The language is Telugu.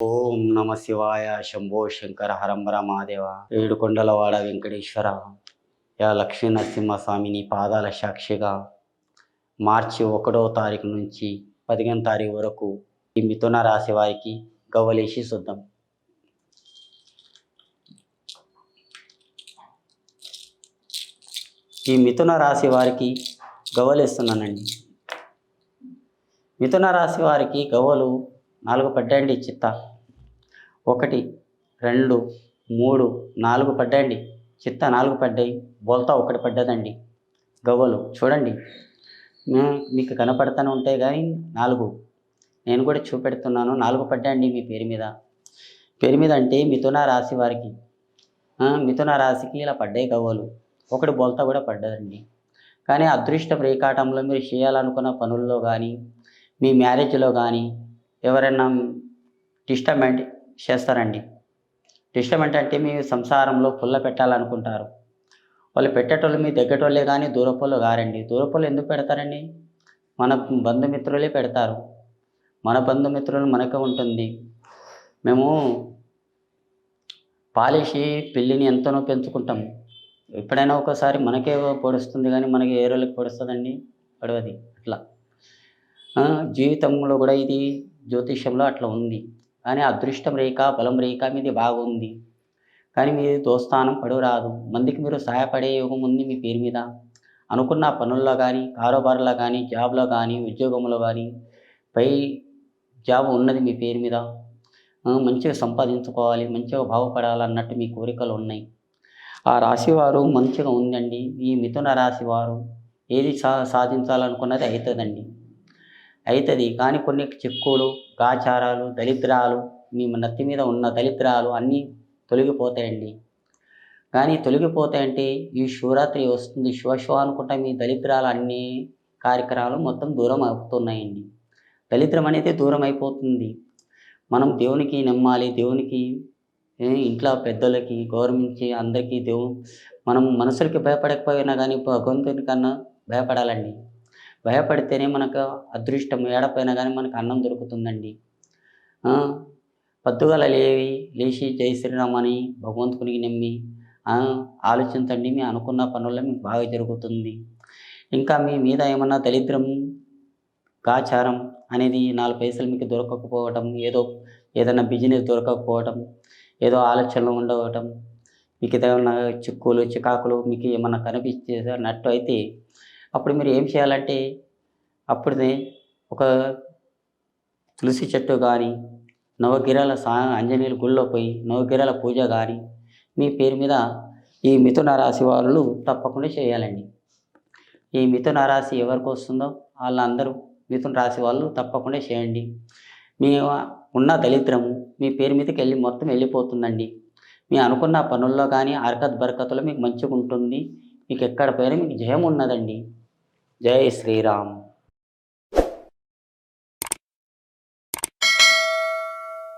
ఓం నమ శివాయ శంభో శంకర హరంబర మహాదేవ. ఏడుకొండలవాడ వెంకటేశ్వర. యా లక్ష్మీ నరసింహస్వామిని పాదాల సాక్షిగా మార్చి ఒకటో తారీఖు నుంచి పదిహేను తారీఖు వరకు ఈ మిథున రాశి వారికి గవ్వలేసి చూద్దాం ఈ మిథున రాశి వారికి గవ్వలేస్తున్నానండి మిథున రాశి వారికి గవ్వలు నాలుగు పడ్డాయండి చిత్త. ఒకటి రెండు మూడు నాలుగు పడ్డాయండి. చిత్త నాలుగు పడ్డాయి బోల్తా ఒకటి పడ్డదండి. గవ్వలు చూడండి. మీకు కనపడతానే ఉంటాయి కానీ నాలుగు. నేను కూడా చూపెడుతున్నాను నాలుగు పడ్డాయండి మీ పేరు మీద. పేరు మీద అంటే మిథున రాశి వారికి. మిథున రాశికి ఇలా పడ్డాయి గవ్వలు. ఒకటి బోల్తా కూడా పడ్డదండి. కానీ అదృష్ట రేఖాటంలో మీరు చేయాలనుకున్న పనుల్లో కానీ మీ మ్యారేజ్లో కానీ ఎవరైనా డిస్టర్బెంట్ చేస్తారండి. డిస్టర్బెంట్ అంటే మీ సంసారంలో పుల్ల పెట్టాలనుకుంటారు. వాళ్ళు పెట్టేటోళ్ళు మీ దగ్గరటోళ్ళే కానీ దూరపోళ్ళు కారండి. దూరపోళ్ళు ఎందుకు పెడతారండి? మన బంధుమిత్రులే పెడతారు. మన బంధుమిత్రులు మనకే ఉంటుంది. మేము పాలిషి పిల్లిని ఎంతనో పెంచుకుంటాం. ఎప్పుడైనా ఒకసారి మనకే పొడుస్తుంది కానీ మనకి ఏ రోజులకు పొడుస్తుందండి? పడవది. అట్లా. జీవితంలో కూడా ఇది జ్యోతిష్యంలో అట్లా ఉంది. కానీ అదృష్టం రేఖ బలం రేఖ మీది బాగుంది. కానీ మీది దోస్థానం పడవ రాదు మందికి మీరు సహాయపడే యోగం ఉంది మీ పేరు మీద. అనుకున్న పనుల్లో కానీ కారోబార్లో కానీ జాబ్లో కానీ ఉద్యోగంలో కానీ పై జాబ్ ఉన్నది మీ పేరు మీద. మంచిగా సంపాదించుకోవాలి మంచిగా బాగుపడాలన్నట్టు మీ కోరికలు ఉన్నాయి. ఆ రాశివారు మంచిగా ఉందండి. ఈ మిథున రాశివారు ఏది సా సాధించాలనుకున్నది అవుతుందండి అవుతుంది కానీ కొన్ని చిక్కులు గాచారాలు దరిద్రాలు మీ నత్తి మీద ఉన్న దళిద్రాలు అన్నీ తొలగిపోతాయండి. కానీ తొలగిపోతాయంటే ఈ శివరాత్రి వస్తుంది. శివ శివ అనుకుంటా మీ దరిద్రాలు అన్ని కార్యక్రమాలు మొత్తం దూరం అవుతున్నాయండి. దళిద్రం అనేది దూరం అయిపోతుంది. మనం దేవునికి నమ్మాలి. దేవునికి ఇంట్లో పెద్దలకి గౌరవించి అందరికీ దేవు మనం మనుషులకి భయపడకపోయినా కానీ భగవంతుని కన్నా భయపడాలండి. భయపడితేనే మనకు అదృష్టం. ఏడపైన కానీ మనకు అన్నం దొరుకుతుందండి. ఆ, లేవి లేచి జై శ్రీరామని భగవంతునికి నమ్మి ఆలోచించండి మీ అనుకున్న పనుల్లో మీకు బాగా జరుగుతుంది. ఇంకా మీ మీద ఏమన్నా దరిద్రం కాచారం అనేది నాలుగు పైసలు మీకు దొరకకపోవటం ఏదో ఏదైనా బిజినెస్ దొరకకపోవటం ఏదో ఆలోచనలు ఉండవటం మీకు ఏదైనా చిక్కులు చికాకులు మీకు ఏమన్నా కనిపించేసినట్టు అయితే అప్పుడు మీరు ఏం చేయాలంటే అప్పుడే ఒక తులసి చెట్టు కానీ నవగిరాల సా ఆంజనేయుల గుళ్ళో పోయి నవగిరాల పూజ కానీ మీ పేరు మీద ఈ మిథున రాశి వాళ్ళు తప్పకుండా చేయాలండి. ఈ మిథున రాశి ఎవరికి వస్తుందో వాళ్ళందరూ మిథున రాశి వాళ్ళు తప్పకుండా చేయండి. మీ ఉన్న దళిద్రము మీ పేరు మీదకి వెళ్ళి మొత్తం వెళ్ళిపోతుందండి. మీ అనుకున్న పనుల్లో కానీ అరకత్ బరకత్తులో మీకు మంచిగా ఉంటుంది మీకు ఎక్కడ పోయినా మీకు జయం ఉన్నదండి జై శ్రీరామ్